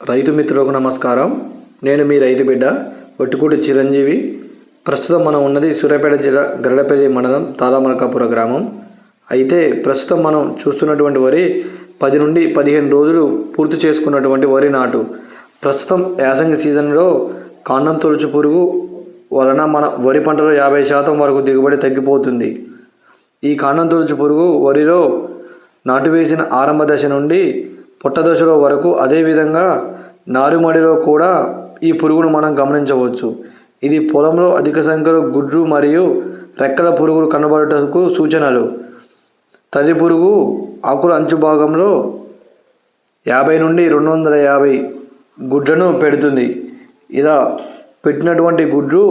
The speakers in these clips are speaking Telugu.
రైతు మిత్రులకు నమస్కారం. నేను మీ రైతు బిడ్డ ఒట్టుకూటి చిరంజీవి. ప్రస్తుతం మనం ఉన్నది సూర్యాపేట జిల్లా గరడపల్లి మండలం తాదామలకాపుర గ్రామం. అయితే ప్రస్తుతం మనం చూస్తున్నటువంటి వరి పది నుండి పదిహేను రోజులు పూర్తి చేసుకున్నటువంటి వరి నాటు. ప్రస్తుతం యాసంగి సీజన్లో కాండం తొలుచు పురుగు వలన మన వరి పంటలో యాభై శాతం వరకు దిగుబడి తగ్గిపోతుంది. ఈ కాండం తొలుచు పురుగు వరిలో నాటు వేసిన ఆరంభ దశ నుండి పొట్ట దశలో వరకు అదేవిధంగా నారుమడిలో కూడా ఈ పురుగును మనం గమనించవచ్చు. ఇది పొలంలో అధిక సంఖ్యలో గుడ్లు మరియు రెక్కల పురుగులు కనబడటకు సూచనలు. తది పురుగు ఆకుల అంచు భాగంలో యాభై నుండి రెండు వందల యాభై గుడ్లను పెడుతుంది. ఇలా పెట్టినటువంటి గుడ్లు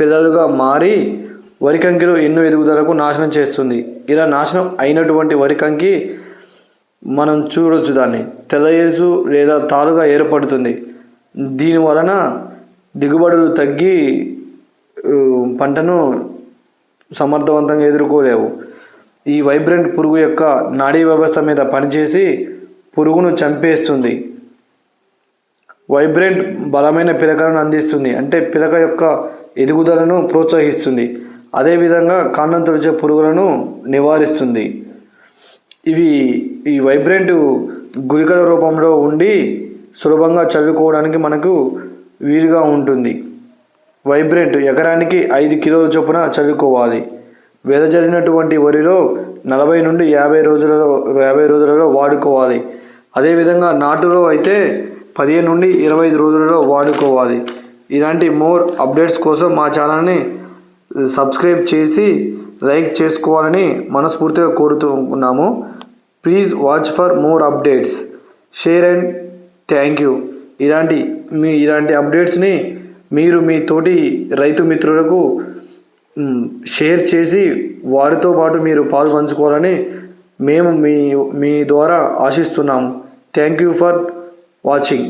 పిల్లలుగా మారి వరికంకిలో ఎన్నో ఎదుగుదలకు నాశనం చేస్తుంది. ఇలా నాశనం అయినటువంటి వరికంకి మనం చూడొచ్చు దాన్ని. తెల్లయేసు లేదా తాలుగా ఏర్పడుతుంది. దీని వలన దిగుబడులు తగ్గి పంటను సమర్థవంతంగా ఎదుర్కోలేవు. ఈ వైబ్రెంట్ పురుగు యొక్క నాడీ వ్యవస్థ మీద పనిచేసి పురుగును చంపేస్తుంది. వైబ్రెంట్ బలమైన పిలకలను అందిస్తుంది. అంటే పిలక యొక్క ఎదుగుదలను ప్రోత్సహిస్తుంది. అదేవిధంగా కాండం తొలిచే పురుగులను నివారిస్తుంది. ఇవి ఈ వైబ్రెంట్ గుళికల రూపంలో ఉండి సులభంగా చల్లుకోవడానికి మనకు వీలుగా ఉంటుంది. వైబ్రెంట్ ఎకరానికి ఐదు కిలోల చొప్పున చల్లుకోవాలి వెదజల్లినటువంటి వరిలో నలభై నుండి యాభై రోజులలో యాభై రోజులలో వాడుకోవాలి. అదేవిధంగా నాటులో అయితే పదిహేను నుండి ఇరవై ఐదు రోజులలో వాడుకోవాలి. ఇలాంటి మోర్ అప్డేట్స్ కోసం మా ఛానల్ని సబ్స్క్రైబ్ చేసి లైక్ చేసుకోవాలని మనస్ఫూర్తిగా కోరుతున్నాము please watch for more updates. Share and thank you. ఇలాంటి మీ ఇలాంటి అప్డేట్స్ని మీరు మీ తోటి రైతు మిత్రులకు షేర్ చేసి వారితో పాటు మీరు పాలు పంచుకోవాలని మేము మీ మీ ద్వారా ఆశిస్తున్నాము. Thank you for watching.